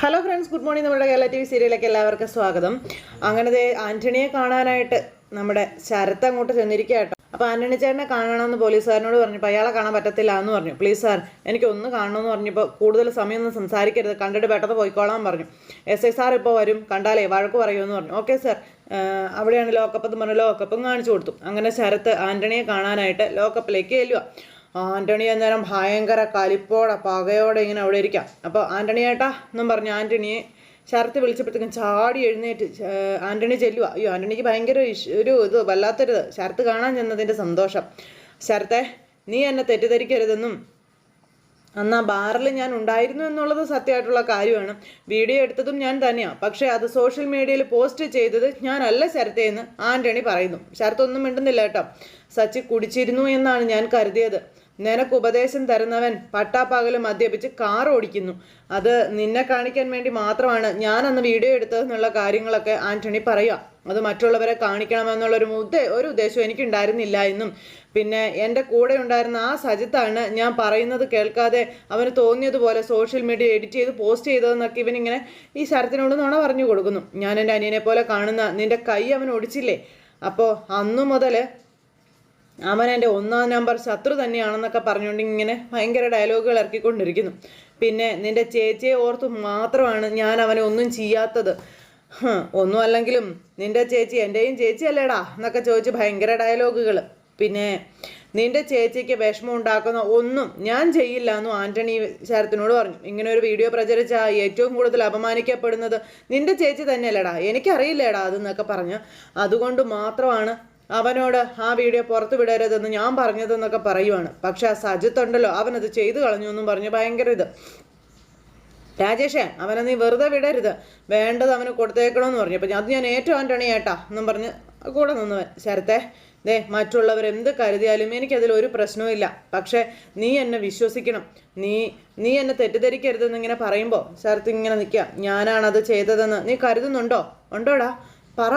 Hello friends good morning നമ്മുടെ Kerala T V സീരിയലിലേക്ക് എല്ലാവർക്കും സ്വാഗതം. അങ്ങനെ ദേ ആന്റണിയെ കാണാനായിട്ട് നമ്മുടെ ശരത്ത് അങ്ങോട്ട് ചെന്നിരിക്കുക കേട്ടോ. അപ്പോൾ ആന്റണി ചേട്ടനെ കാണണമെന്ന് പോലീസുകാരനോട് പറഞ്ഞപ്പോൾ അയാളെ കാണാൻ പറ്റത്തില്ല എന്ന് പറഞ്ഞു. പ്ലീസ് സാർ എനിക്ക് ഒന്ന് കാണണമെന്ന് പറഞ്ഞപ്പോൾ കൂടുതൽ സമയമൊന്നും സംസാരിക്കരുത്. കണ്ടിട്ട് പെട്ടെന്ന് പോയിക്കോളാൻ പറഞ്ഞു. എസ് ഐ സാർ ഇപ്പോൾ വരും. കണ്ടാലേ വഴക്ക് പറയുമെന്ന് പറഞ്ഞു. ഓക്കെ സാർ അവിടെയാണ് ലോക്കപ്പ് എന്ന് പറഞ്ഞു ലോക്കപ്പും കാണിച്ചു കൊടുത്തു. അങ്ങനെ ശരത്ത് ആന്റണിയെ കാണാനായിട്ട് ലോക്കപ്പിലേക്ക് ചെല്ലുക ആന്റണി അന്നേരം ഭയങ്കര കലിപ്പോടെ പകയോടെ ഇങ്ങനെ അവിടെ ഇരിക്കാം. അപ്പോൾ ആന്റണി ഏട്ടാ എന്നും പറഞ്ഞു ആന്റണിയെ ശരത്ത് വിളിച്ചപ്പോഴത്തേക്കും ചാടി എഴുന്നേറ്റ് ആന്റണി ചെല്ലുക അയ്യോ ആന്റണിക്ക് ഭയങ്കര ഒരു ഇത് വല്ലാത്തൊരിത്. ശരത്ത് കാണാൻ ചെന്നതിന്റെ സന്തോഷം. ശരത്തെ നീ എന്നെ തെറ്റിദ്ധരിക്കരുതെന്നും അന്ന് ആ ബാറിൽ ഞാൻ ഉണ്ടായിരുന്നു എന്നുള്ളത് സത്യമായിട്ടുള്ള കാര്യമാണ്. വീഡിയോ എടുത്തതും ഞാൻ തന്നെയാണ് പക്ഷേ അത് സോഷ്യൽ മീഡിയയിൽ പോസ്റ്റ് ചെയ്തത് ഞാനല്ല ശരത്തേന്ന് ആന്റണി പറയുന്നു. ശരത്തൊന്നും മിണ്ടുന്നില്ല കേട്ടോ. സച്ചി കുടിച്ചിരുന്നു എന്നാണ് ഞാൻ കരുതിയത്. നിനക്ക് ഉപദേശം തരുന്നവൻ പട്ടാപ്പകൽ മദ്യപിച്ച് കാർ ഓടിക്കുന്നു. അത് നിന്നെ കാണിക്കാൻ വേണ്ടി മാത്രമാണ് ഞാൻ അന്ന് വീഡിയോ എടുത്തതെന്നുള്ള കാര്യങ്ങളൊക്കെ ആന്റണി പറയുക. അത് മറ്റുള്ളവരെ കാണിക്കണമെന്നുള്ളൊരു ഉദ്ദേ ഒരു ഉദ്ദേശം എനിക്കുണ്ടായിരുന്നില്ല എന്നും. പിന്നെ എന്റെ കൂടെ ഉണ്ടായിരുന്ന ആ സജിത്താണ് ഞാൻ പറയുന്നത് കേൾക്കാതെ അവന് തോന്നിയതുപോലെ സോഷ്യൽ മീഡിയ എഡിറ്റ് ചെയ്ത് പോസ്റ്റ് ചെയ്തതെന്നൊക്കെ ഇവനിങ്ങനെ ഈ ശരത്തിനോട് നുണ പറഞ്ഞു കൊടുക്കുന്നു. ഞാൻ എന്റെ അനിയനെ പോലെ കാണുന്ന നിന്റെ കൈ അവൻ ഒടിച്ചില്ലേ? അപ്പോൾ അന്നു മുതൽ അവൻ എന്റെ ഒന്നാം നമ്പർ ശത്രു തന്നെയാണെന്നൊക്കെ പറഞ്ഞുകൊണ്ട് ഇങ്ങനെ ഭയങ്കര ഡയലോഗുകൾ ഇറക്കിക്കൊണ്ടിരിക്കുന്നു. പിന്നെ നിന്റെ ചേച്ചിയെ ഓർത്ത് മാത്രമാണ് ഞാൻ അവനെ ഒന്നും ചെയ്യാത്തത്. ഒന്നും അല്ലെങ്കിലും നിന്റെ ചേച്ചി എന്റെയും ചേച്ചി അല്ലേടാ എന്നൊക്കെ ചോദിച്ച് ഭയങ്കര ഡയലോഗുകൾ പിന്നെ നിന്റെ ചേച്ചിക്ക് വിഷമം ഉണ്ടാക്കുന്ന ഒന്നും ഞാൻ ചെയ്യില്ല എന്നും ആന്റണി ശരത്തിനോട് പറഞ്ഞു. ഇങ്ങനെ ഒരു വീഡിയോ പ്രചരിച്ച ഏറ്റവും കൂടുതൽ അപമാനിക്കപ്പെടുന്നത് നിന്റെ ചേച്ചി തന്നെയല്ലേടാ. എനിക്കറിയില്ലേടാ അതെന്നൊക്കെ പറഞ്ഞ്. അതുകൊണ്ട് മാത്രമാണ് അവനോട് ആ വീഡിയോ പുറത്തു വിടരുതെന്ന് ഞാൻ പറഞ്ഞതെന്നൊക്കെ പറയുവാണ്. പക്ഷെ ആ സജിത്ത് ഉണ്ടല്ലോ അവനത് ചെയ്തു കളഞ്ഞു എന്നും പറഞ്ഞ് ഭയങ്കര ഇത്. രാജേഷേ അവനെ നീ വെറുതെ വിടരുത്. വേണ്ടത് അവന് കൊടുത്തേക്കണമെന്ന് പറഞ്ഞു. അപ്പം അത് ഞാൻ ഏറ്റവും ആന്റണി ഏട്ടാ എന്നും പറഞ്ഞ് കൂടെ നിന്നവൻ. ശരത്തെ ദേ മറ്റുള്ളവർ എന്ത് കരുതിയാലും എനിക്കതിൽ ഒരു പ്രശ്നവും ഇല്ല. പക്ഷേ നീ എന്നെ വിശ്വസിക്കണം. നീ നീ എന്നെ തെറ്റിദ്ധരിക്കരുതെന്ന് ഇങ്ങനെ പറയുമ്പോൾ ശരത്ത് ഇങ്ങനെ നിൽക്കുക ഞാനാണത് ചെയ്തതെന്ന് നീ കരുതുന്നുണ്ടോ? ഉണ്ടോടാ? പറ.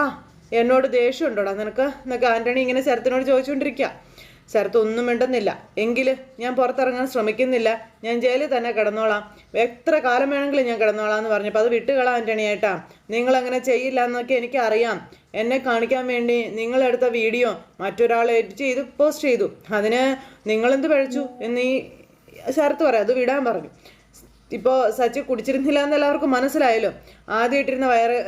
എന്നോട് ദേഷ്യം ഉണ്ടോടാ നിനക്ക് എന്നൊക്കെ ആന്റണി ഇങ്ങനെ ശരത്തിനോട് ചോദിച്ചുകൊണ്ടിരിക്കുക ശരത്ത് ഒന്നും മിണ്ടുന്നില്ല. എങ്കിൽ ഞാൻ പുറത്തിറങ്ങാൻ ശ്രമിക്കുന്നില്ല. ഞാൻ ജയിലിൽ തന്നെ കിടന്നോളാം. എത്ര കാലം വേണമെങ്കിലും ഞാൻ കിടന്നോളാം എന്ന് പറഞ്ഞപ്പോൾ അത് വിട്ടുകളാം ആന്റണിയേട്ടാ നിങ്ങൾ അങ്ങനെ ചെയ്യില്ല എന്നൊക്കെ എനിക്കറിയാം. എന്നെ കാണിക്കാൻ വേണ്ടി നിങ്ങളെടുത്ത വീഡിയോ മറ്റൊരാൾ എഡിറ്റ് ചെയ്ത് പോസ്റ്റ് ചെയ്തു. അതിന് നിങ്ങളെന്ത് പഴിച്ചു എന്ന് ഈ ശരത്ത് പറയാം. അത് വിടാൻ പറഞ്ഞു. ഇപ്പോൾ സച്ചി കുടിച്ചിരുന്നില്ല എന്ന് എല്ലാവർക്കും മനസ്സിലായല്ലോ. ആദ്യം ഇട്ടിരുന്ന വയറ്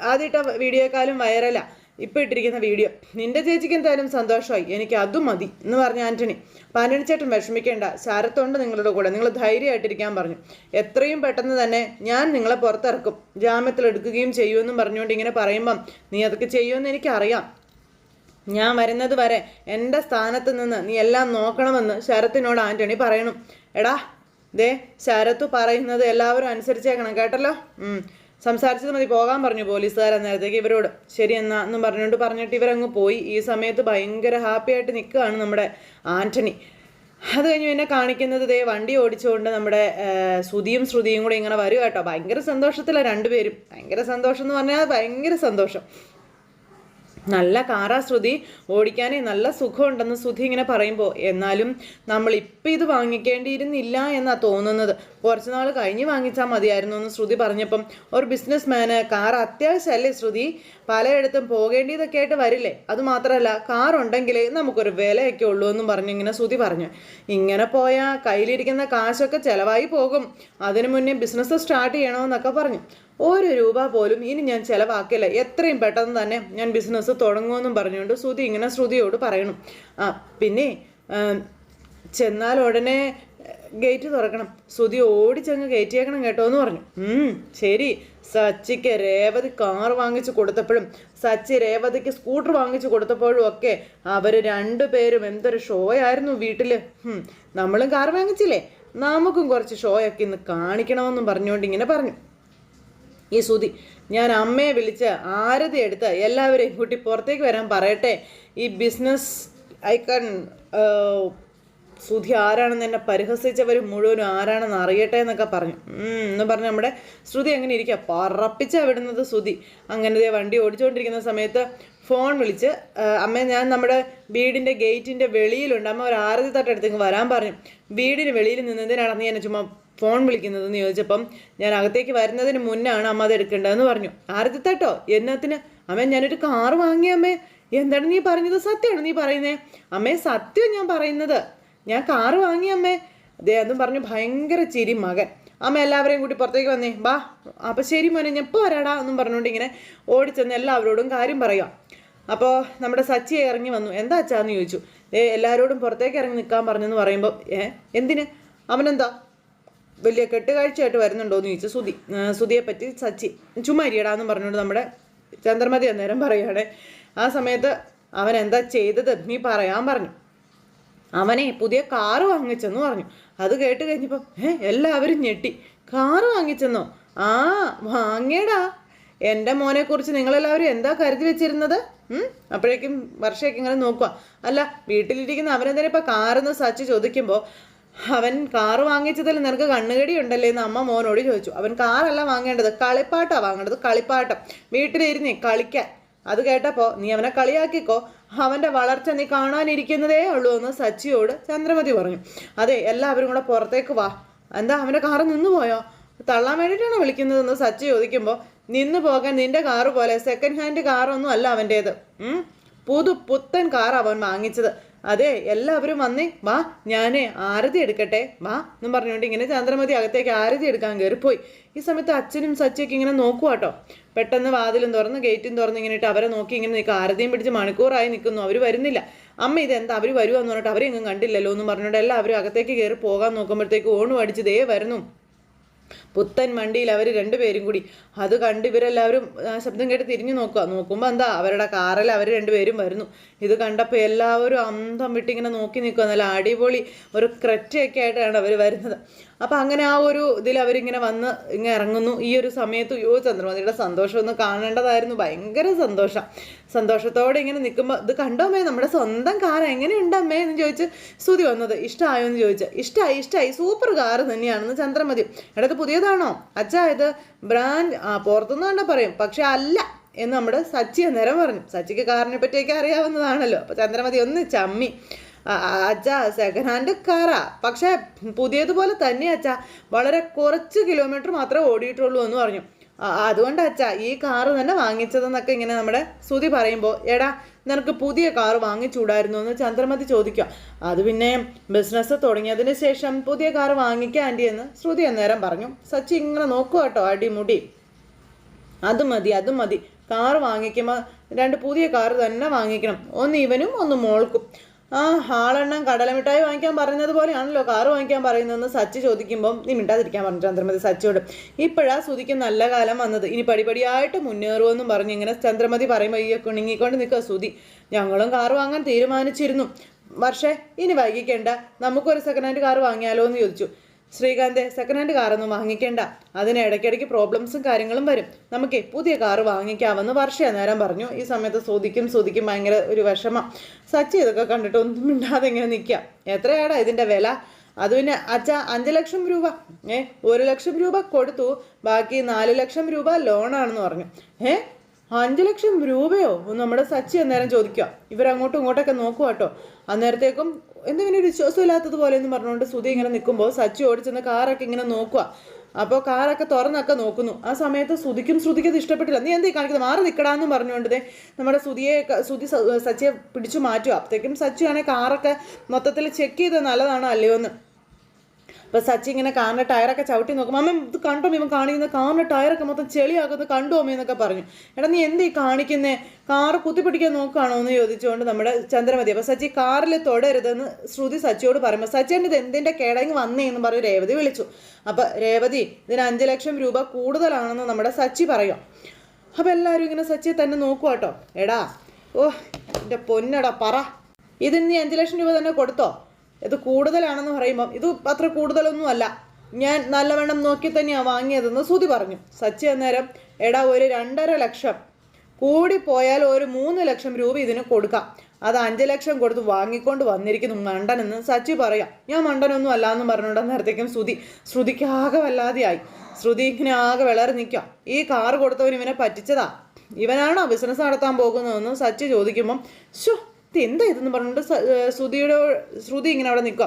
ഏഹ്, ആദ്യം ഇട്ട വീഡിയോക്കാളും വൈറലാ. ഇപ്പം ഇട്ടിരിക്കുന്ന വീഡിയോ. നിന്റെ ചേച്ചിക്ക് എന്തായാലും സന്തോഷമായി. എനിക്ക് അതും മതി എന്ന് പറഞ്ഞു ആന്റണി. അപ്പം ആന്റണി ചേട്ടൻ വിഷമിക്കേണ്ട. ശരത്തുണ്ട് നിങ്ങളുടെ കൂടെ. നിങ്ങൾ ധൈര്യമായിട്ടിരിക്കാൻ പറഞ്ഞു. എത്രയും പെട്ടെന്ന് തന്നെ ഞാൻ നിങ്ങളെ പുറത്തിറക്കും. ജാമ്യത്തിൽ എടുക്കുകയും ചെയ്യുമെന്നും പറഞ്ഞുകൊണ്ട് ഇങ്ങനെ പറയുമ്പം നീ അതൊക്കെ ചെയ്യുമെന്ന് എനിക്കറിയാം. ഞാൻ വരുന്നത് വരെ എന്റെ സ്ഥാനത്ത് നിന്ന് നീ എല്ലാം നോക്കണമെന്ന് ശരത്തിനോട് ആന്റണി പറയണം. എടാ ദേ ശരത്ത് പറയുന്നത് എല്ലാവരും അനുസരിച്ചേക്കണം. കേട്ടല്ലോ. സംസാരിച്ചത് മതി. പോകാൻ പറഞ്ഞു പോലീസുകാരൻ നേരത്തേക്ക്. ഇവരോട് ശരി എന്നാ എന്നും പറഞ്ഞുകൊണ്ട് പറഞ്ഞിട്ട് ഇവരങ്ങ് പോയി. ഈ സമയത്ത് ഭയങ്കര ഹാപ്പി ആയിട്ട് നിൽക്കുകയാണ് നമ്മുടെ ആന്റണി. അത് കഴിഞ്ഞ് പിന്നെ കാണിക്കുന്നത് ദേ വണ്ടി ഓടിച്ചുകൊണ്ട് നമ്മുടെ ശ്രുതിയും ശ്രുതിയും കൂടെ ഇങ്ങനെ വരും കേട്ടോ. ഭയങ്കര സന്തോഷത്തിലാണ് രണ്ടുപേരും. ഭയങ്കര സന്തോഷം എന്ന് പറഞ്ഞാൽ ഭയങ്കര സന്തോഷം. നല്ല കാറാ ശ്രുതി ഓടിക്കാനേ നല്ല സുഖമുണ്ടെന്ന് ശ്രുതി ഇങ്ങനെ പറയുമ്പോൾ എന്നാലും നമ്മൾ ഇപ്പം ഇത് വാങ്ങിക്കേണ്ടിയിരുന്നില്ല എന്നാ തോന്നുന്നത്. കുറച്ച് നാൾ കഴിഞ്ഞ് വാങ്ങിച്ചാൽ മതിയായിരുന്നു എന്ന് ശ്രുതി പറഞ്ഞപ്പം ഒരു ബിസിനസ് മാന് കാർ അത്യാവശ്യമല്ലേ ശ്രുതി? പലയിടത്തും പോകേണ്ടിയതൊക്കെ ആയിട്ട് വരില്ലേ? അതുമാത്രമല്ല കാർ ഉണ്ടെങ്കിലേ നമുക്കൊരു വിലയൊക്കെ ഉള്ളൂ എന്നും പറഞ്ഞു ഇങ്ങനെ ശ്രുതി പറഞ്ഞു. ഇങ്ങനെ പോയാൽ കയ്യിലിരിക്കുന്ന കാശൊക്കെ ചിലവായി പോകും. അതിനു മുന്നേ ബിസിനസ് സ്റ്റാർട്ട് ചെയ്യണമെന്നൊക്കെ പറഞ്ഞു. ഒരു രൂപ പോലും ഇനി ഞാൻ ചിലവാക്കില്ല? എത്രയും പെട്ടെന്ന് തന്നെ ഞാൻ ബിസിനസ് തുടങ്ങുമെന്നും പറഞ്ഞുകൊണ്ട് ശ്രുതി ഇങ്ങനെ ശ്രുതിയോട് പറയണം. ആ പിന്നെ ചെന്നാൽ ഉടനെ ഗേറ്റ് തുറക്കണം. ശ്രുതി ഓടിച്ചങ്ങ് കയറ്റിയേക്കണം കേട്ടോ എന്ന് പറഞ്ഞു. ശരി. സച്ചിക്ക് രേവതി കാർ വാങ്ങിച്ചു കൊടുത്തപ്പോഴും സച്ചി രേവതിക്ക് സ്കൂട്ടർ വാങ്ങിച്ചു കൊടുത്തപ്പോഴും ഒക്കെ അവർ രണ്ടുപേരും എന്തൊരു ഷോ ആയിരുന്നു വീട്ടിൽ നമ്മളും കാർ വാങ്ങിച്ചില്ലേ? നമുക്കും കുറച്ച് ഷോയൊക്കെ ഇന്ന് കാണിക്കണമെന്നും പറഞ്ഞുകൊണ്ട് ഇങ്ങനെ പറഞ്ഞു. ഈ സുതി ഞാൻ അമ്മയെ വിളിച്ച് ആരതി എടുത്ത് എല്ലാവരെയും കൂട്ടി പുറത്തേക്ക് വരാൻ പറയട്ടെ. ഈ ബിസിനസ് ഐക്കൺ ശ്രുതി ആരാണെന്ന് എന്നെ പരിഹസിച്ചവർ മുഴുവനും ആരാണെന്ന് അറിയട്ടെ എന്നൊക്കെ പറഞ്ഞു. എന്ന് പറഞ്ഞ് നമ്മുടെ ശ്രുതി അങ്ങനെ ഇരിക്കുക പറപ്പിച്ചാണ് വിടുന്നത് ശ്രുതി. അങ്ങനെ വണ്ടി ഓടിച്ചുകൊണ്ടിരിക്കുന്ന സമയത്ത് ഫോൺ വിളിച്ച് അമ്മ ഞാൻ നമ്മുടെ വീടിന്റെ ഗേറ്റിന്റെ വെളിയിലുണ്ട്. അമ്മ ഒരു ആരതി തട്ടെടുത്തേക്ക് വരാൻ പറഞ്ഞു. വീടിന് വെളിയിൽ നിന്ന് എന്തിനാണ് നീ എന്നെ ചുമ്മാ ഫോൺ വിളിക്കുന്നതെന്ന് ചോദിച്ചപ്പം ഞാൻ അകത്തേക്ക് വരുന്നതിന് മുന്നാണ് അമ്മ അത് എടുക്കേണ്ടതെന്ന് പറഞ്ഞു. ആരതി തട്ടോ എന്നത്തിന്? അമ്മ ഞാനൊരു കാറ് വാങ്ങിയ അമ്മേ. എന്താണ് നീ പറഞ്ഞത് സത്യമാണ് നീ പറയുന്നേ? അമ്മേ സത്യം ഞാൻ പറയുന്നത്. ഞാൻ കാറ് വാങ്ങിയ അമ്മേ. അതും പറഞ്ഞു ഭയങ്കര ചിരി മകൻ. അമ്മ എല്ലാവരെയും കൂട്ടി പുറത്തേക്ക് വന്നേ. ബാ അപ്പം ശരി മോനെ ഞാൻ ഇപ്പോൾ വരാടാ എന്നും പറഞ്ഞുകൊണ്ട് ഇങ്ങനെ ഓടിച്ചെന്ന് എല്ലാവരോടും കാര്യം പറയാം അപ്പോൾ നമ്മുടെ സച്ചി ഇറങ്ങി വന്നു. എന്താ അച്ഛാന്ന് ചോദിച്ചു. ഏ എല്ലാവരോടും പുറത്തേക്ക് ഇറങ്ങി നിൽക്കാൻ പറഞ്ഞെന്ന് പറയുമ്പോൾ ഏ എന്തിന്? അവനെന്താ? വലിയ കെട്ടുകാഴ്ചയായിട്ട് വരുന്നുണ്ടോ എന്ന് ചോദിച്ചു സുധി. സുതിയെ പറ്റി സച്ചി ചുമ്മാ ഇരിയടാന്ന് പറഞ്ഞുകൊണ്ട് നമ്മുടെ ചന്ദ്രമതി അന്നേരം പറയുകയാണെ. ആ സമയത്ത് അവൻ എന്താ ചെയ്തത്? നീ പറയാൻ പറഞ്ഞു. അവനെ പുതിയ കാറ് വാങ്ങിച്ചെന്ന് പറഞ്ഞു. അത് കേട്ട് കഴിഞ്ഞപ്പം ഏ എല്ലാവരും ഞെട്ടി. കാറ് വാങ്ങിച്ചെന്നോ? ആ വാങ്ങിയടാ. എന്റെ മോനെക്കുറിച്ച് നിങ്ങളെല്ലാവരും എന്താ കരുതി വെച്ചിരുന്നത്? അപ്പോഴേക്കും വർഷയൊക്കെ ഇങ്ങനെ നോക്കുക അല്ല വീട്ടിലിരിക്കുന്ന അവനെന്തിനാ ഇപ്പോൾ കാറെന്ന് സച്ച് ചോദിക്കുമ്പോൾ അവൻ കാറ് വാങ്ങിച്ചതിൽ നിനക്ക് കണ്ണുകടി ഉണ്ടല്ലേ എന്ന് അമ്മ മോനോട് ചോദിച്ചു. അവൻ കാറല്ല വാങ്ങേണ്ടത് കളിപ്പാട്ടാണ് വാങ്ങേണ്ടത് കളിപ്പാട്ടം. വീട്ടിലിരുന്നേ കളിക്കാൻ. അത് കേട്ടപ്പോൾ നീ അവനെ കളിയാക്കിക്കോ. അവന്റെ വളർച്ച നീ കാണാനിരിക്കുന്നതേ ഉള്ളൂ എന്ന് സച്ചിയോട് ചന്ദ്രമതി പറഞ്ഞു. അതെ എല്ലാവരും കൂടെ പുറത്തേക്ക് വാ. എന്താ അവന്റെ കാറ് നിന്നു പോയോ തള്ളാൻ വേണ്ടിയിട്ടാണ് വിളിക്കുന്നതെന്ന് സച്ചി ചോദിക്കുമ്പോൾ നിന്നു പോകാൻ നിന്റെ കാറ് പോലെ സെക്കൻഡ് ഹാൻഡ് കാറൊന്നും അല്ല അവന്റേത്. പുതു പുത്തൻ കാർ അവൻ വാങ്ങിച്ചത്. അതെ എല്ലാവരും വന്നേ. വാ ഞാനേ ആരതി എടുക്കട്ടെ. വാ എന്നും പറഞ്ഞുകൊണ്ട് ഇങ്ങനെ ചന്ദ്രമതി അകത്തേക്ക് ആരതി എടുക്കാൻ കയറിപ്പോയി. ഈ സമയത്ത് അച്ഛനും സച്ചിയൊക്കെ ഇങ്ങനെ നോക്കുക കേട്ടോ പെട്ടെന്ന് വാതിലും തുറന്ന് ഗേറ്റും തുറന്ന് ഇങ്ങനെ ഇട്ട് അവരെ നോക്കി ഇങ്ങനെ നിൽക്കുക. ആരതിയും പിടിച്ച് മണിക്കൂറായി നിൽക്കുന്നു. അവർ വരുന്നില്ല. അമ്മ ഇതെന്താ? അവർ വരുവാന്ന് പറഞ്ഞിട്ട് അവരെങ്ങും കണ്ടില്ലല്ലോ എന്ന് പറഞ്ഞുകൊണ്ട് എല്ലാവരും അകത്തേക്ക് കയറി പോകാൻ നോക്കുമ്പോഴത്തേക്ക് ഓണു അടിച്ച് ദേ വരുന്നു. പുത്തൻ വണ്ടിയിൽ അവർ രണ്ടുപേരും കൂടി. അത് കണ്ട് ഇവരെല്ലാവരും ശബ്ദം കേട്ട് തിരിഞ്ഞു നോക്കുക. നോക്കുമ്പോൾ എന്താ അവരുടെ കാറിൽ അവർ രണ്ടുപേരും വരുന്നു. ഇത് കണ്ടപ്പോൾ എല്ലാവരും അന്തം വിട്ടിങ്ങനെ നോക്കി നിൽക്കുക. നല്ല അടിപൊളി ഒരു ക്രെറ്റയൊക്കെ ആയിട്ടാണ് അവർ വരുന്നത്. അപ്പം അങ്ങനെ ആ ഒരു ഇതിൽ അവരിങ്ങനെ വന്ന് ഇങ്ങനെ ഇറങ്ങുന്നു. ഈ ഒരു സമയത്ത് യോ ചന്ദ്രമതിയുടെ സന്തോഷം ഒന്ന് കാണേണ്ടതായിരുന്നു. ഭയങ്കര സന്തോഷം. സന്തോഷത്തോടെ ഇങ്ങനെ നിൽക്കുമ്പോൾ ഇത് കണ്ടോ അമ്മേ നമ്മുടെ സ്വന്തം കാർ എങ്ങനെയുണ്ട് അമ്മേ? എന്ന് ചോദിച്ച് സ്തുതി വന്നത് ഇഷ്ടമായോ എന്ന് ചോദിച്ച് ഇഷ്ടമായി ഇഷ്ടമായി സൂപ്പർ കാർ തന്നെയാണെന്ന് ചന്ദ്രമതി. ഇടത്ത് പുതിയതാണോ? അച്ഛാ ഇത് ബ്രാൻഡ് ആ പുറത്തുനിന്ന് കണ്ടാൽ പറയും. പക്ഷെ അല്ല എന്ന് നമ്മുടെ സച്ചി അന്നേരം പറഞ്ഞു. സച്ചിക്ക് കാറിനെ പറ്റിയൊക്കെ അറിയാവുന്നതാണല്ലോ. അപ്പോൾ ചന്ദ്രമതി ഒന്ന് ചമ്മി. അച്ഛാ സെക്കൻഡ് ഹാൻഡ് കാറാ പക്ഷേ പുതിയതുപോലെ തന്നെ അച്ഛാ വളരെ കുറച്ച് കിലോമീറ്റർ മാത്രമേ ഓടിയിട്ടുള്ളൂ എന്ന് പറഞ്ഞു. അതുകൊണ്ട് അച്ഛാ ഈ കാറ് തന്നെ വാങ്ങിച്ചതെന്നൊക്കെ ഇങ്ങനെ നമ്മുടെ ശ്രുതി പറയുമ്പോൾ എടാ നിനക്ക് പുതിയ കാറ് വാങ്ങിച്ചൂടായിരുന്നു എന്ന് ചന്ദ്രമതി ചോദിക്കുക. അത് പിന്നെ ബിസിനസ് തുടങ്ങിയതിന് ശേഷം പുതിയ കാറ് വാങ്ങിക്കാൻ ആന്റി എന്ന് ശ്രുതി അന്നേരം പറഞ്ഞു. സച്ചി ഇങ്ങനെ നോക്കുക കേട്ടോ അടിമുടി. അത് മതി അത് മതി. കാറ് വാങ്ങിക്കുമ്പോൾ രണ്ട് പുതിയ കാറ് തന്നെ വാങ്ങിക്കണം. ഒന്ന് ഇവനും ഒന്ന് മോൾക്കും. ആ ആളെണ്ണം കടലമിഠായി വാങ്ങിക്കാൻ പറയുന്നത് പോലെയാണല്ലോ കാറ് വാങ്ങിക്കാൻ പറയുന്നതെന്ന് സച്ചി ചോദിക്കുമ്പം നീ മിണ്ടാതിരിക്കാൻ പറഞ്ഞു ചന്ദ്രമതി സച്ചിയോട്. ഇപ്പോഴാ സുതിക്ക് നല്ല കാലം വന്നത്. ഇനി പടിപടിയായിട്ട് മുന്നേറുമെന്നും പറഞ്ഞ് ഇങ്ങനെ ചന്ദ്രമതി പറയുമ്പോൾ ഈ കുണുങ്ങിക്കൊണ്ട് നിൽക്കുക സുതി ഞങ്ങളും കാറ് വാങ്ങാൻ തീരുമാനിച്ചിരുന്നു. പക്ഷേ ഇനി വൈകിക്കേണ്ട. നമുക്കൊരു സെക്കൻഡ് ഹാൻഡ് കാറ് വാങ്ങിയാലോ എന്ന് ചോദിച്ചു. ശ്രീകാന്തെ സെക്കൻഡ് ഹാൻഡ് കാറൊന്നും വാങ്ങിക്കേണ്ട. അതിന് ഇടയ്ക്കിടയ്ക്ക് പ്രോബ്ലംസും കാര്യങ്ങളും വരും. നമുക്ക് പുതിയ കാറ് വാങ്ങിക്കാമെന്ന് വർഷ നേരം പറഞ്ഞു. ഈ സമയത്ത് സ്വദിക്കും സ്വദിക്കും ഭയങ്കര ഒരു വിഷമം. സച്ചി ഇതൊക്കെ കണ്ടിട്ട് ഒന്നും മിണ്ടാതെ ഇങ്ങനെ നിൽക്കാം എത്രയാടാ ഇതിന്റെ വില? അത് പിന്നെ അച്ഛ അഞ്ച് ലക്ഷം രൂപ. ഏ ഒരു ലക്ഷം രൂപ കൊടുത്തു. ബാക്കി നാല് ലക്ഷം രൂപ ലോണാണെന്ന് പറഞ്ഞു. ഏ അഞ്ച് ലക്ഷം രൂപയോ? നമ്മുടെ സച്ചി അന്നേരം ചോദിക്കുക ഇവരങ്ങോട്ടും ഇങ്ങോട്ടൊക്കെ നോക്കുക കേട്ടോ അന്നേരത്തേക്കും എന്തെങ്കിലും ഒരു വിശ്വാസമില്ലാത്തതുപോലെ എന്ന് പറഞ്ഞുകൊണ്ട് സുധി ഇങ്ങനെ നിൽക്കുമ്പോൾ സച്ചി ഓടിച്ചെന്ന് കാറൊക്കെ ഇങ്ങനെ നോക്കുക അപ്പോൾ കാറൊക്കെ തുറന്നൊക്കെ നോക്കുന്നു. ആ സമയത്ത് ശ്രുതിക്കും ശ്രുതിക്ക് അത് ഇഷ്ടപ്പെട്ടില്ല. നീ എന്തേ കാണിക്കുന്നത് മാറി നിൽക്കടാന്ന് പറഞ്ഞുകൊണ്ട് നമ്മുടെ സുധി സ- സച്ചിയെ പിടിച്ചു മാറ്റുക അപ്പോഴത്തേക്കും സച്ചിയാണെങ്കിൽ കാറൊക്കെ മൊത്തത്തിൽ ചെക്ക് ചെയ്ത് നല്ലതാണോ അല്ലയോ എന്ന് അപ്പോൾ സച്ചി ഇങ്ങനെ കാറിന്റെ ടയറൊക്കെ ചവിട്ടി നോക്കും അമ്മ ഇത് കണ്ടോ ഇവൻ കാണിക്കുന്ന കാറിന്റെ ടയറൊക്കെ മൊത്തം ചെളിയാക്കുന്നത് കണ്ടോ അമ്മ? എന്നൊക്കെ പറഞ്ഞു. എടാ നീ എന്തീ കാണിക്കുന്നേ? കാറ് കുത്തിപ്പിടിക്കാൻ നോക്കുകയാണോ എന്ന് ചോദിച്ചുകൊണ്ട് നമ്മുടെ ചന്ദ്രമതി. അപ്പോൾ സച്ചി കാറിൽ തൊടരുതെന്ന് ശ്രുതി സച്ചിയോട് പറയുമ്പോൾ സച്ചിന്റെ ഇത് എന്തിന്റെ കേടങ്ങ് വന്നേ എന്ന് പറഞ്ഞ് രേവതി വിളിച്ചു. അപ്പോൾ രേവതി ഇതിന് അഞ്ച് ലക്ഷം രൂപ കൂടുതലാണെന്ന് നമ്മുടെ സച്ചി പറയും. അപ്പോൾ എല്ലാവരും ഇങ്ങനെ സച്ചിയെ തന്നെ നോക്കുക കേട്ടോ എടാ ഓ എന്റെ പൊന്നടാ പറ. ഇതിന് നീ അഞ്ച് ലക്ഷം രൂപ തന്നെ കൊടുത്തോ? ഇത് കൂടുതലാണെന്ന് പറയുമ്പം ഇത് അത്ര കൂടുതലൊന്നും അല്ല. ഞാൻ നല്ലവണ്ണം നോക്കി തന്നെയാണ് വാങ്ങിയതെന്ന് സുതി പറഞ്ഞു. സച്ചി അന്നേരം എടാ ഒരു രണ്ടര ലക്ഷം. കൂടി പോയാൽ ഒരു മൂന്ന് ലക്ഷം രൂപ ഇതിന് കൊടുക്കാം. അത് അഞ്ച് ലക്ഷം കൊടുത്ത് വാങ്ങിക്കൊണ്ട് വന്നിരിക്കുന്നു മണ്ടനെന്ന് സച്ചി പറയാം. ഞാൻ മണ്ടനൊന്നും അല്ല എന്ന് പറഞ്ഞുകൊണ്ട് നേരത്തേക്കും ശ്രുതി ശ്രുതിക്ക് ആകെ വല്ലാതെയായി. ശ്രുതി ഇങ്ങനെ ആകെ വിളറി നിൽക്കാം ഈ കാറ് കൊടുത്തവൻ ഇവനെ പറ്റിച്ചതാ. ഇവനാണോ ബിസിനസ് നടത്താൻ പോകുന്നതെന്ന് സച്ചി ചോദിക്കുമ്പം ഷോ എന്താ ഇതെന്ന് പറഞ്ഞിട്ട് ശ്രുതിയുടെ ശ്രുതി ഇങ്ങനെ അവിടെ നിൽക്കുക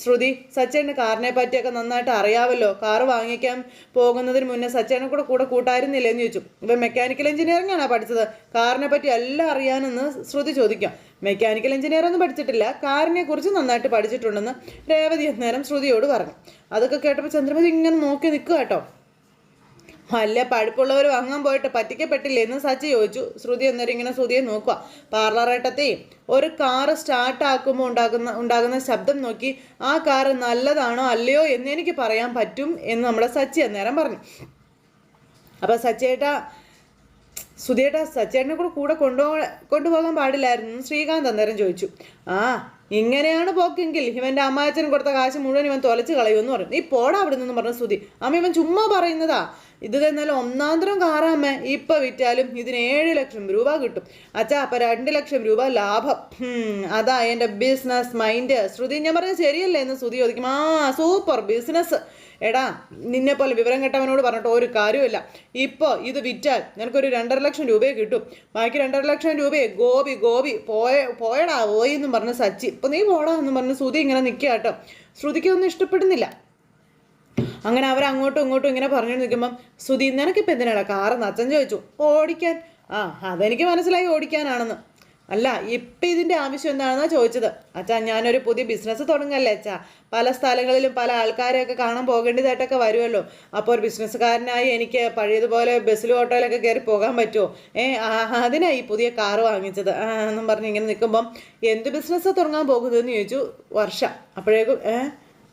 ശ്രുതി സച്ചേന്റെ കാറിനെ പറ്റിയൊക്കെ നന്നായിട്ട് അറിയാമല്ലോ കാറ് വാങ്ങിക്കാൻ പോകുന്നതിന് മുന്നേ സച്ചേനെ കൂടെ കൂടെ കൂട്ടായിരുന്നില്ലേ എന്ന് ചോദിച്ചു. ഇപ്പം മെക്കാനിക്കൽ എഞ്ചിനീയറിംഗ് ആണോ പഠിച്ചത്. കാറിനെ പറ്റി എല്ലാം അറിയാനെന്ന് ശ്രുതി ചോദിക്കാം മെക്കാനിക്കൽ എഞ്ചിനീയർ ഒന്നും പഠിച്ചിട്ടില്ല. കാറിനെ കുറിച്ച് നന്നായിട്ട് പഠിച്ചിട്ടുണ്ടെന്ന് രേവതി അന്നേരം ശ്രുതിയോട് പറഞ്ഞു. അതൊക്കെ കേട്ടപ്പോൾ ചന്ദ്രമതി ഇങ്ങനെ നോക്കി നിൽക്കുക കേട്ടോ. അല്ല പഴുപ്പുള്ളവർ വാങ്ങാൻ പോയിട്ട് പറ്റിക്കപ്പെട്ടില്ലേ എന്ന് സച്ചി ചോദിച്ചു. ശ്രുതി എന്നൊരു ഇങ്ങനെ ശ്രുതിയെ നോക്കുക പാർലറേട്ടത്തെ ഒരു കാറ് സ്റ്റാർട്ടാക്കുമ്പോൾ ഉണ്ടാകുന്ന ഉണ്ടാകുന്ന ശബ്ദം നോക്കി ആ കാറ് നല്ലതാണോ അല്ലയോ എന്ന് എനിക്ക് പറയാൻ പറ്റും എന്ന് നമ്മുടെ സച്ചി അന്നേരം പറഞ്ഞു. അപ്പം സച്ചിയേട്ടാ സുധിയേട്ടാ സച്ചേട്ടനെ കൂടെ കൂടെ കൊണ്ടുപോ കൊണ്ടുപോകാൻ പാടില്ലായിരുന്നു ശ്രീകാന്ത് അന്നേരം ചോദിച്ചു. ആ ഇങ്ങനെയാണ് പോക്കെങ്കിൽ ഇവന്റെ അമ്മാച്ചൻ കൊടുത്ത കാശ് മുഴുവൻ ഇവൻ തൊലച്ച് കളയുമെന്ന് പറഞ്ഞു ഈ പോടാ അവിടെ നിന്ന് പറഞ്ഞു സ്തുതി. അമ്മ ഇവൻ ചുമ്മാ പറയുന്നതാ. ഇത് തന്നാലും ഒന്നാന്തരം കാറാമ്മ ഇപ്പം വിറ്റാലും ഇതിന് ഏഴ് ലക്ഷം രൂപ കിട്ടും. അച്ഛാ അപ്പം രണ്ട് ലക്ഷം രൂപ ലാഭം. അതാ എന്റെ ബിസിനസ് മൈൻഡ് ശ്രുതി ഞാൻ പറഞ്ഞത് ശരിയല്ലേ എന്ന് ശ്രുതി ചോദിക്കും. ആ സൂപ്പർ ബിസിനസ് എടാ നിന്നെ പോലെ വിവരം കെട്ടവനോട് പറഞ്ഞിട്ട് ഒരു കാര്യമില്ല ഇപ്പോൾ ഇത് വിറ്റാൽ നിനക്കൊരു രണ്ടര ലക്ഷം രൂപയെ കിട്ടും. ബാക്കി രണ്ടര ലക്ഷം രൂപയെ ഗോപി ഗോപി പോയ പോയടാ പോയി എന്നും പറഞ്ഞ് സച്ചി. ഇപ്പം നീ പോടാ എന്നും പറഞ്ഞ് ശ്രുതി ഇങ്ങനെ നിൽക്കുക കേട്ടോ. ശ്രുതിക്കൊന്നും ഇഷ്ടപ്പെടുന്നില്ല. അങ്ങനെ അവർ അങ്ങോട്ടും ഇങ്ങോട്ടും ഇങ്ങനെ പറഞ്ഞു നിൽക്കുമ്പം ശ്രുതി നിനക്കിപ്പോൾ എന്തിനാടാ കാറെന്ന് അച്ഛൻ ചോദിച്ചു ഓടിക്കാൻ. ആ അതെനിക്ക് മനസ്സിലായി ഓടിക്കാനാണെന്ന്. അല്ല ഇപ്പം ഇതിന്റെ ആവശ്യം എന്താണെന്നാ ചോദിച്ചത്? അച്ഛാ ഞാനൊരു പുതിയ ബിസിനസ് തുടങ്ങല്ലേ അച്ഛാ. പല സ്ഥലങ്ങളിലും പല ആൾക്കാരെയൊക്കെ കാണാൻ പോകേണ്ടതായിട്ടൊക്കെ വരുമല്ലോ. അപ്പോൾ ഒരു ബിസിനസ്സുകാരനായി എനിക്ക് പഴയതുപോലെ ബസ്സിലും ഓട്ടോയിലൊക്കെ കയറി പോകാൻ പറ്റുമോ? ഏ അതിനായി ഈ പുതിയ കാറ് വാങ്ങിച്ചത്. എന്നും പറഞ്ഞ് ഇങ്ങനെ നിൽക്കുമ്പം എന്ത് ബിസിനസ്സാണ് തുടങ്ങാൻ പോകുന്നതെന്ന് ചോദിച്ചു വർഷം. അപ്പോഴേക്കും ഏ?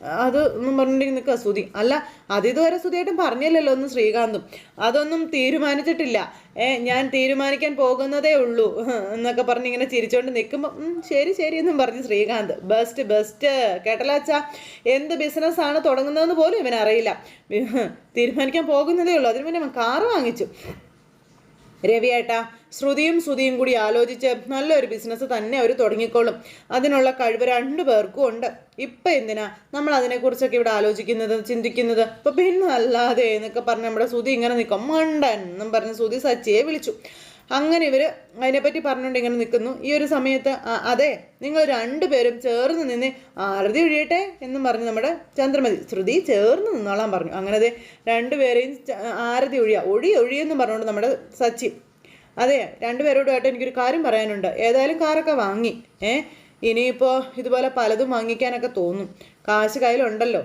അത് ഒന്നും പറഞ്ഞിട്ടുണ്ടെങ്കിൽ നിൽക്കുക സുധി അല്ല അത് ഇതുവരെ സുധിയായിട്ടും പറഞ്ഞില്ലല്ലോ ഒന്നും ശ്രീകാന്തും. അതൊന്നും തീരുമാനിച്ചിട്ടില്ല. ഏ ഞാൻ തീരുമാനിക്കാൻ പോകുന്നതേ ഉള്ളൂ എന്നൊക്കെ പറഞ്ഞ് ഇങ്ങനെ ചിരിച്ചോണ്ട് നിൽക്കുമ്പോൾ ശരി ശരി എന്നും പറഞ്ഞു ശ്രീകാന്ത്. ബെസ്റ്റ് ബെസ്റ്റ് കേട്ടലാച്ച എന്ത് ബിസിനസ്സാണ് തുടങ്ങുന്നതെന്ന് പോലും ഇവനറിയില്ല തീരുമാനിക്കാൻ പോകുന്നതേ ഉള്ളൂ. അതിന് മുന്നേ കാറ് വാങ്ങിച്ചു. രവിയേട്ടാ ശ്രുതിയും ശ്രുതിയും കൂടി ആലോചിച്ച് നല്ലൊരു ബിസിനസ് തന്നെ അവർ തുടങ്ങിക്കോളും. അതിനുള്ള കഴിവ് രണ്ടു പേർക്കും ഉണ്ട്. ഇപ്പം എന്തിനാ നമ്മൾ അതിനെക്കുറിച്ചൊക്കെ ഇവിടെ ആലോചിക്കുന്നത് ചിന്തിക്കുന്നത്? ഇപ്പം പിന്നെ അല്ലാതെ എന്നൊക്കെ പറഞ്ഞ് നമ്മുടെ ശ്രുതി ഇങ്ങനെ നിൽക്കും. മണ്ടൻ എന്നും പറഞ്ഞ് ശ്രുതി സച്ചിയെ വിളിച്ചു. അങ്ങനെ ഇവർ അതിനെപ്പറ്റി പറഞ്ഞുകൊണ്ട് ഇങ്ങനെ നിൽക്കുന്നു. ഈ ഒരു സമയത്ത് അതെ നിങ്ങൾ രണ്ടുപേരും ചേർന്ന് നിന്ന് ആരതി ഒഴിയട്ടെ എന്നും പറഞ്ഞ് നമ്മുടെ ചന്ദ്രമതി ശ്രുതി ചേർന്ന് നിന്നോളാൻ പറഞ്ഞു. അങ്ങനെ അതെ രണ്ടുപേരെയും ആരതി ഒഴിയ ഒഴി ഒഴിയെന്നും പറഞ്ഞുകൊണ്ട് നമ്മുടെ സച്ചി അതെ രണ്ടുപേരോടുമായിട്ട് എനിക്കൊരു കാര്യം പറയാനുണ്ട്. ഏതായാലും കാറൊക്കെ വാങ്ങി. ഏ ഇനിയിപ്പോൾ ഇതുപോലെ പലതും വാങ്ങിക്കാനൊക്കെ തോന്നും. കാശ് കയ്യിലുണ്ടല്ലോ.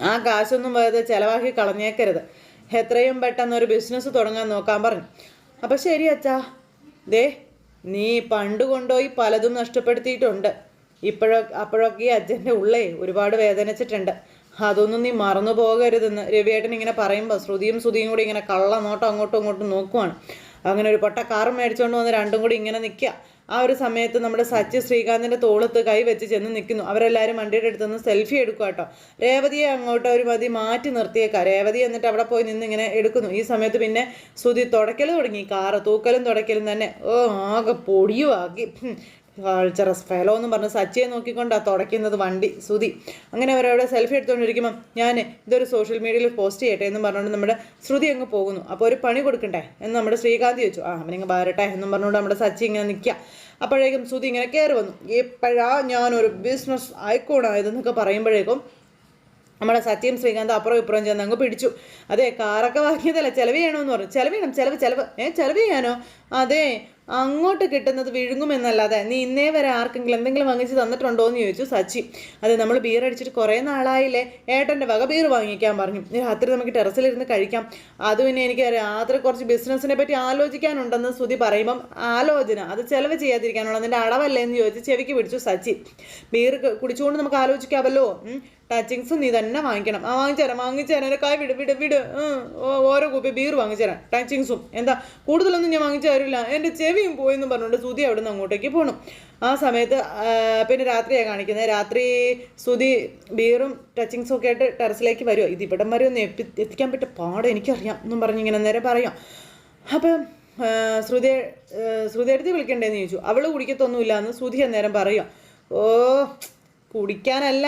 ആ കാശൊന്നും വെറുതെ ചിലവാക്കി കളഞ്ഞേക്കരുത്. എത്രയും പെട്ടെന്ന് ഒരു ബിസിനസ് തുടങ്ങാൻ നോക്കാൻ പറഞ്ഞു. അപ്പം ശരി അച്ഛാ. ദേ നീ പണ്ട് കൊണ്ടുപോയി പലതും നഷ്ടപ്പെടുത്തിയിട്ടുണ്ട്. ഇപ്പോഴൊക്കെ അപ്പോഴൊക്കെ ഈ അച്ഛന്റെ ഉള്ളേ ഒരുപാട് വേദനിച്ചിട്ടുണ്ട്. അതൊന്നും നീ മറന്നു പോകരുതെന്ന് രവിയേട്ടൻ ഇങ്ങനെ പറയുമ്പോൾ ശ്രുതിയും ശ്രുതിയും കൂടി ഇങ്ങനെ കള്ള നോട്ടം അങ്ങോട്ടും ഇങ്ങോട്ടും നോക്കുവാണ്. അങ്ങനെ ഒരു പൊട്ട കാറും മേടിച്ചുകൊണ്ട് വന്ന് രണ്ടും കൂടി ഇങ്ങനെ നിൽക്കുക ആ ഒരു സമയത്ത് നമ്മുടെ സച്ചി ശ്രീകാന്തിന്റെ തോളത്ത് കൈ വെച്ച് ചെന്ന് നിൽക്കുന്നു അവരെല്ലാവരും വണ്ടിയുടെ അടുത്ത് നിന്ന് സെൽഫി എടുക്കുക കേട്ടോ രേവതിയെ അങ്ങോട്ട് ഒരു മതി മാറ്റി നിർത്തിയേക്കാം. രേവതി എന്നിട്ട് അവിടെ പോയി നിന്ന് ഇങ്ങനെ എടുക്കുന്നു. ഈ സമയത്ത് പിന്നെ ശ്രുതി തുടയ്ക്കൽ തുടങ്ങി. കാറ് തൂക്കലും തുടയ്ക്കലും തന്നെ. ഓ ആകെ പൊടിയുമാക്കി ഹും. കൾച്ചറസ് ഫെലോ എന്ന് പറഞ്ഞ് സച്ചിയെ നോക്കിക്കൊണ്ടാണ് തുടയ്ക്കുന്നത് വണ്ടി സുതി അങ്ങനെ അവരവിടെ സെൽഫി എടുത്തുകൊണ്ടിരിക്കുമ്പം ഞാൻ ഇതൊരു സോഷ്യൽ മീഡിയയിൽ പോസ്റ്റ് ചെയ്യട്ടെ എന്ന് പറഞ്ഞുകൊണ്ട് നമ്മുടെ ശ്രുതി അങ്ങ് പോകുന്നു. അപ്പോൾ ഒരു പണി കൊടുക്കണ്ടേ? എന്ന് നമ്മുടെ ശ്രീകാന്ത് ചോദിച്ചു. ആ അവനിങ്ങ് വരട്ടെ എന്നും പറഞ്ഞുകൊണ്ട് നമ്മുടെ സച്ചി ഇങ്ങനെ നിൽക്കുക. അപ്പോഴേക്കും ശ്രുതി ഇങ്ങനെ കയറി വന്നു. എപ്പോഴാ ഞാനൊരു ബിസിനസ് ഐക്കോണായതെന്നൊക്കെ പറയുമ്പോഴേക്കും നമ്മുടെ സത്യം ശ്രീകാന്ത് അപ്പുറം ഇപ്പുറം ചെന്ന് അങ്ങ് പിടിച്ചു. അതെ കാറൊക്കെ വാങ്ങിയതല്ല ചിലവ് ചെയ്യണമെന്ന് പറഞ്ഞു. ചിലവ് ചെയ്യണം ചിലവ് ചിലവ്. ഏ ചിലവ് ചെയ്യാനോ? അതെ അങ്ങോട്ട് കിട്ടുന്നത് വിഴുങ്ങുമെന്നല്ലാതെ നീ ഇന്നേ വരെ ആർക്കെങ്കിലും എന്തെങ്കിലും വാങ്ങിച്ച് തന്നിട്ടുണ്ടോ എന്ന് ചോദിച്ചു സച്ചി. അതെ നമ്മൾ ബീർ അടിച്ചിട്ട് കുറേ നാളായില്ലേ? ഏട്ടന്റെ വക ബീർ വാങ്ങിക്കാൻ പറഞ്ഞു. രാത്രി നമുക്ക് ടെറസിലിരുന്ന് കഴിക്കാം. അത് പിന്നെ എനിക്ക് രാത്രി കുറച്ച് ബിസിനസ്സിനെ പറ്റി ആലോചിക്കാനുണ്ടെന്ന് ശ്രുതി പറയുമ്പം ആലോചന അത് ചെലവ് ചെയ്യാതിരിക്കാനുള്ള അതിന്റെ അളവല്ലേ എന്ന് ചോദിച്ച് ചെവിക്ക് പിടിച്ചു സച്ചി. ബീർ കുടിച്ചുകൊണ്ട് നമുക്ക് ആലോചിക്കാമല്ലോ. ടച്ചിങ്സ് നീ തന്നെ വാങ്ങിക്കണം. ആ വാങ്ങിച്ചു തരാം എന്റെ കായ് വിട് വിട്. വിട് ഓരോ കുപ്പി ബീർ വാങ്ങിച്ചു തരാം ടച്ചിങ്സും എന്താ കൂടുതലൊന്നും ഞാൻ വാങ്ങിച്ചു തരില്ല. എന്റെ ചെവിയും പോയെന്ന് പറഞ്ഞുകൊണ്ട് സുതി അവിടെ നിന്ന് അങ്ങോട്ടേക്ക് പോകണം ആ സമയത്ത് പിന്നെ രാത്രിയാണ് കാണിക്കുന്നത് രാത്രി സുതി ബീറും ടച്ചിങ്സും ഒക്കെ ആയിട്ട് ടെറസിലേക്ക് വരുമോ ഇത് ഇവിടം വരെ ഒന്ന് എത്തി എത്തിക്കാൻ പറ്റിയ പാടെ എനിക്കറിയാം എന്നും പറഞ്ഞ് ഇങ്ങനെ നേരെ പറയാം. അപ്പം ശ്രുതി ശ്രുതിയെടുത്ത് വിളിക്കണ്ടേന്ന് ചോദിച്ചു. അവൾ കുടിക്കത്തൊന്നുമില്ല എന്ന് ശ്രുതി അന്നേരം പറയാം ഓ കുടിക്കാനല്ല.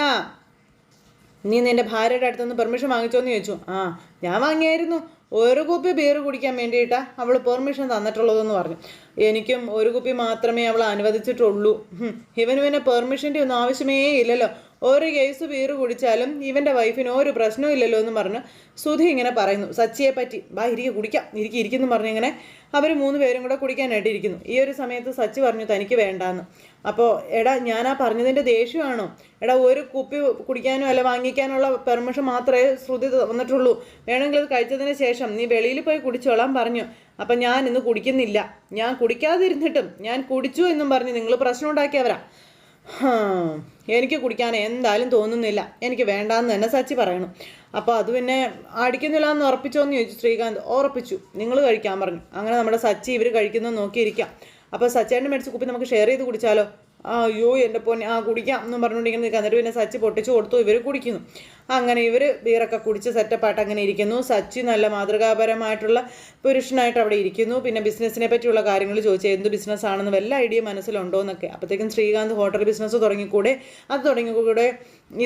നീ നിന്റെ ഭാര്യയുടെ അടുത്തുനിന്ന് പെർമിഷൻ വാങ്ങിച്ചോന്ന് ചോദിച്ചു. ആ ഞാൻ വാങ്ങിയായിരുന്നു. ഒരു കുപ്പി ബിയർ കുടിക്കാൻ വേണ്ടിയിട്ടാ അവൾ പെർമിഷൻ തന്നിട്ടുള്ളതെന്ന് പറഞ്ഞു. എനിക്കും ഒരു കുപ്പി മാത്രമേ അവൾ അനുവദിച്ചിട്ടുള്ളൂ. ഇവന് പിന്നെ പെർമിഷന്റെ ഒന്നും ആവശ്യമേ ഇല്ലല്ലോ. ഒരു കേസ് ബീർ കുടിച്ചാലും ഇവന്റെ വൈഫിന് ഒരു പ്രശ്നവും ഇല്ലല്ലോ എന്ന് പറഞ്ഞ് സുധി ഇങ്ങനെ പറയുന്നു. സച്ചിയെ പറ്റി ബാ ഇരിക്കുക കുടിക്കാം. ഇരിക്കുക ഇരിക്കുന്നു പറഞ്ഞ് ഇങ്ങനെ അവർ മൂന്ന് പേരും കൂടെ കുടിക്കാനായിട്ട് ഇരിക്കുന്നു ഈ ഒരു സമയത്ത് സച്ചി പറഞ്ഞു തനിക്ക് വേണ്ടാന്ന്. അപ്പോൾ എടാ ഞാൻ ആ പറഞ്ഞതിന്റെ ദേഷ്യമാണോ? എടാ ഒരു കുപ്പി കുടിക്കാനോ അല്ല വാങ്ങിക്കാനുള്ള പെർമിഷൻ മാത്രമേ ശ്രുതി തന്നിട്ടുള്ളൂ വേണമെങ്കിൽ അത് കഴിച്ചതിന് ശേഷം നീ വെളിയിൽ പോയി കുടിച്ചോളാൻ പറഞ്ഞു. അപ്പം ഞാൻ ഇന്ന് കുടിക്കുന്നില്ല. ഞാൻ കുടിക്കാതിരുന്നിട്ടും ഞാൻ കുടിച്ചു എന്നും പറഞ്ഞ് നിങ്ങൾ പ്രശ്നം ഉണ്ടാക്കിയവരാ. എനിക്ക് കുടിക്കാൻ എന്തായാലും തോന്നുന്നില്ല. എനിക്ക് വേണ്ടാന്ന് തന്നെ സച്ചി പറയണം. അപ്പോൾ അത് പിന്നെ അടിക്കുന്നില്ല എന്ന് ഉറപ്പിച്ചോന്ന് ചോദിച്ചു ശ്രീകാന്ത്. ഉറപ്പിച്ചു. നിങ്ങൾ കഴിക്കാൻ പറഞ്ഞു. അങ്ങനെ നമ്മുടെ സച്ചി ഇവർ കഴിക്കുന്നത് നോക്കിയിരിക്കാം. അപ്പോൾ സച്ചേന്റെ മേടിച്ച് കുപ്പി നമുക്ക് ഷെയർ ചെയ്ത് കുടിച്ചാലോ? അയ്യോ എന്റെ പൊന്നെ ആ കുടിക്കാം എന്നും പറഞ്ഞുകൊണ്ടിങ്ങനെ എന്നിട്ട് പിന്നെ സച്ചി പൊട്ടിച്ചു കൊടുത്തു ഇവർ കുടിക്കുന്നു. അങ്ങനെ ഇവർ ബീറൊക്കെ കുടിച്ച് സെറ്റപ്പായിട്ട് അങ്ങനെ ഇരിക്കുന്നു. സച്ചി നല്ല മാതൃകാപരമായിട്ടുള്ള പുരുഷനായിട്ട് അവിടെ ഇരിക്കുന്നു. പിന്നെ ബിസിനസ്സിനെ പറ്റിയുള്ള കാര്യങ്ങൾ ചോദിച്ചു. എന്ത് ബിസിനസ് ആണെന്ന് വല്ല ഐഡിയ മനസ്സിലുണ്ടോ എന്നൊക്കെ. അപ്പോഴത്തേക്കും ശ്രീകാന്ത് ഹോട്ടൽ ബിസിനസ് തുടങ്ങിക്കൂടെ? അത് തുടങ്ങിക്കൂടെ?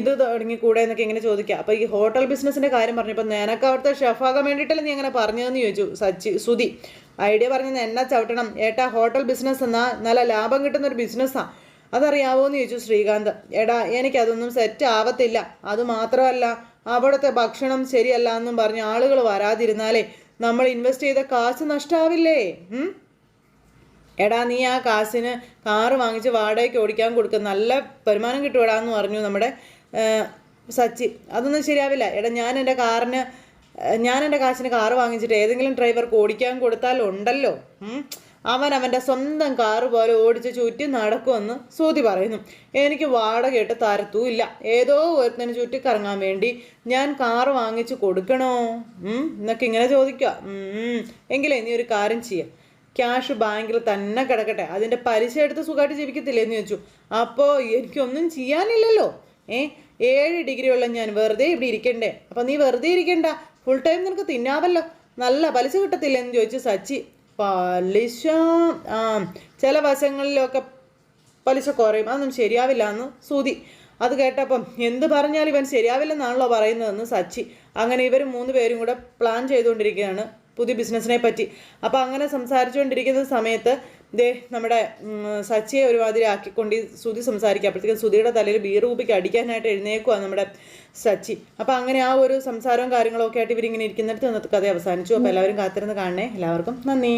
ഇത് തുടങ്ങിക്കൂടെ എന്നൊക്കെ ഇങ്ങനെ ചോദിക്കുക. അപ്പോൾ ഈ ഹോട്ടൽ ബിസിനസ്സിന്റെ കാര്യം പറഞ്ഞപ്പോൾ നിനക്ക് അവിടുത്തെ ഷെഫാകാൻ വേണ്ടിയിട്ടല്ലേ നീ അങ്ങനെ പറഞ്ഞതെന്ന് ചോദിച്ചു സച്ചി സുതി ഐഡിയ പറഞ്ഞത് എന്നാ ചവിട്ടണം. ഏട്ടാ ഹോട്ടൽ ബിസിനസ് എന്നാൽ നല്ല ലാഭം കിട്ടുന്ന ഒരു ബിസിനസ്സാണ് അതറിയാവോ എന്ന് ചോദിച്ചു ശ്രീകാന്ത്. എടാ എനിക്കതൊന്നും സെറ്റ് ആവത്തില്ല. അത് മാത്രമല്ല അവിടുത്തെ ഭക്ഷണം ശരിയല്ല എന്നും പറഞ്ഞ് ആളുകൾ വരാതിരുന്നാലേ നമ്മൾ ഇൻവെസ്റ്റ് ചെയ്ത കാശ് നഷ്ടാവില്ലേ? എടാ നീ ആ കാശിന് കാറ് വാങ്ങിച്ച് വാടകയ്ക്ക് ഓടിക്കാൻ കൊടുക്കുക നല്ല വരുമാനം കിട്ടുമെടാ എന്ന് പറഞ്ഞു നമ്മുടെ സച്ചി. അതൊന്നും ശരിയാവില്ല. എടാ ഞാൻ എന്റെ കാറിന് ഞാൻ എന്റെ കാശിന് കാറ് വാങ്ങിച്ചിട്ട് ഏതെങ്കിലും ഡ്രൈവർക്ക് ഓടിക്കാൻ കൊടുത്താൽ ഉണ്ടല്ലോ. അവൻ അവന്റെ സ്വന്തം കാറ് പോലെ ഓടിച്ച് ചുറ്റി നടക്കുമെന്ന് സൂതി പറയുന്നു. എനിക്ക് വാടക ഇട്ട് തരത്തുമില്ല ഏതോ ഒരുത്തിന് ചുറ്റി കറങ്ങാൻ വേണ്ടി ഞാൻ കാറ് വാങ്ങിച്ച് കൊടുക്കണോ? എന്നൊക്കെ ഇങ്ങനെ ചോദിക്കുക. എങ്കിലേ നീ ഒരു കാര്യം ചെയ്യാം. ക്യാഷ് ബാങ്കിൽ തന്നെ കിടക്കട്ടെ. അതിന്റെ പലിശ എടുത്ത് സുഖമായിട്ട് ജീവിക്കത്തില്ലേ എന്ന് ചോദിച്ചു. അപ്പോൾ എനിക്കൊന്നും ചെയ്യാനില്ലല്ലോ. ഏ ഏഴ് ഡിഗ്രി ഉള്ള ഞാൻ വെറുതെ ഇവിടെ ഇരിക്കണ്ടേ. അപ്പം നീ വെറുതെ ഇരിക്കണ്ട. ഫുൾ ടൈം നിനക്ക് തിന്നാവല്ലോ. നല്ല പലിശ കിട്ടത്തില്ലെന്ന് ചോദിച്ചു സച്ചി പലിശ ആ ചില വശങ്ങളിലൊക്കെ പലിശ കുറയും. അതൊന്നും ശരിയാവില്ല എന്ന് സൂതി. അത് കേട്ടപ്പം എന്ത് പറഞ്ഞാലും ഇവൻ ശരിയാവില്ലെന്നാണല്ലോ പറയുന്നതെന്ന് സച്ചി. അങ്ങനെ ഇവർ മൂന്ന് പേരും കൂടെ പ്ലാൻ ചെയ്തുകൊണ്ടിരിക്കുകയാണ് പുതിയ ബിസിനസ്സിനെ പറ്റി. അപ്പോൾ അങ്ങനെ സംസാരിച്ചുകൊണ്ടിരിക്കുന്ന സമയത്ത് ദേ നമ്മുടെ സച്ചിയെ ഒരുമാതിരി ആക്കിക്കൊണ്ട് സുതി സംസാരിക്കുക അപ്പോഴത്തേക്കും സുതിയുടെ തലയിൽ ബീറൂപിക്ക് അടിക്കാനായിട്ട് എഴുന്നേക്കുവാണ് നമ്മുടെ സച്ചി. അപ്പം അങ്ങനെ ആ ഒരു സംസാരവും കാര്യങ്ങളൊക്കെ ആയിട്ട് ഇവരിങ്ങനെ ഇരിക്കുന്നിടത്ത് കഥ അവസാനിച്ചു. അപ്പോൾ എല്ലാവരും കാത്തിരുന്ന് കാണണേ. എല്ലാവർക്കും നന്ദി.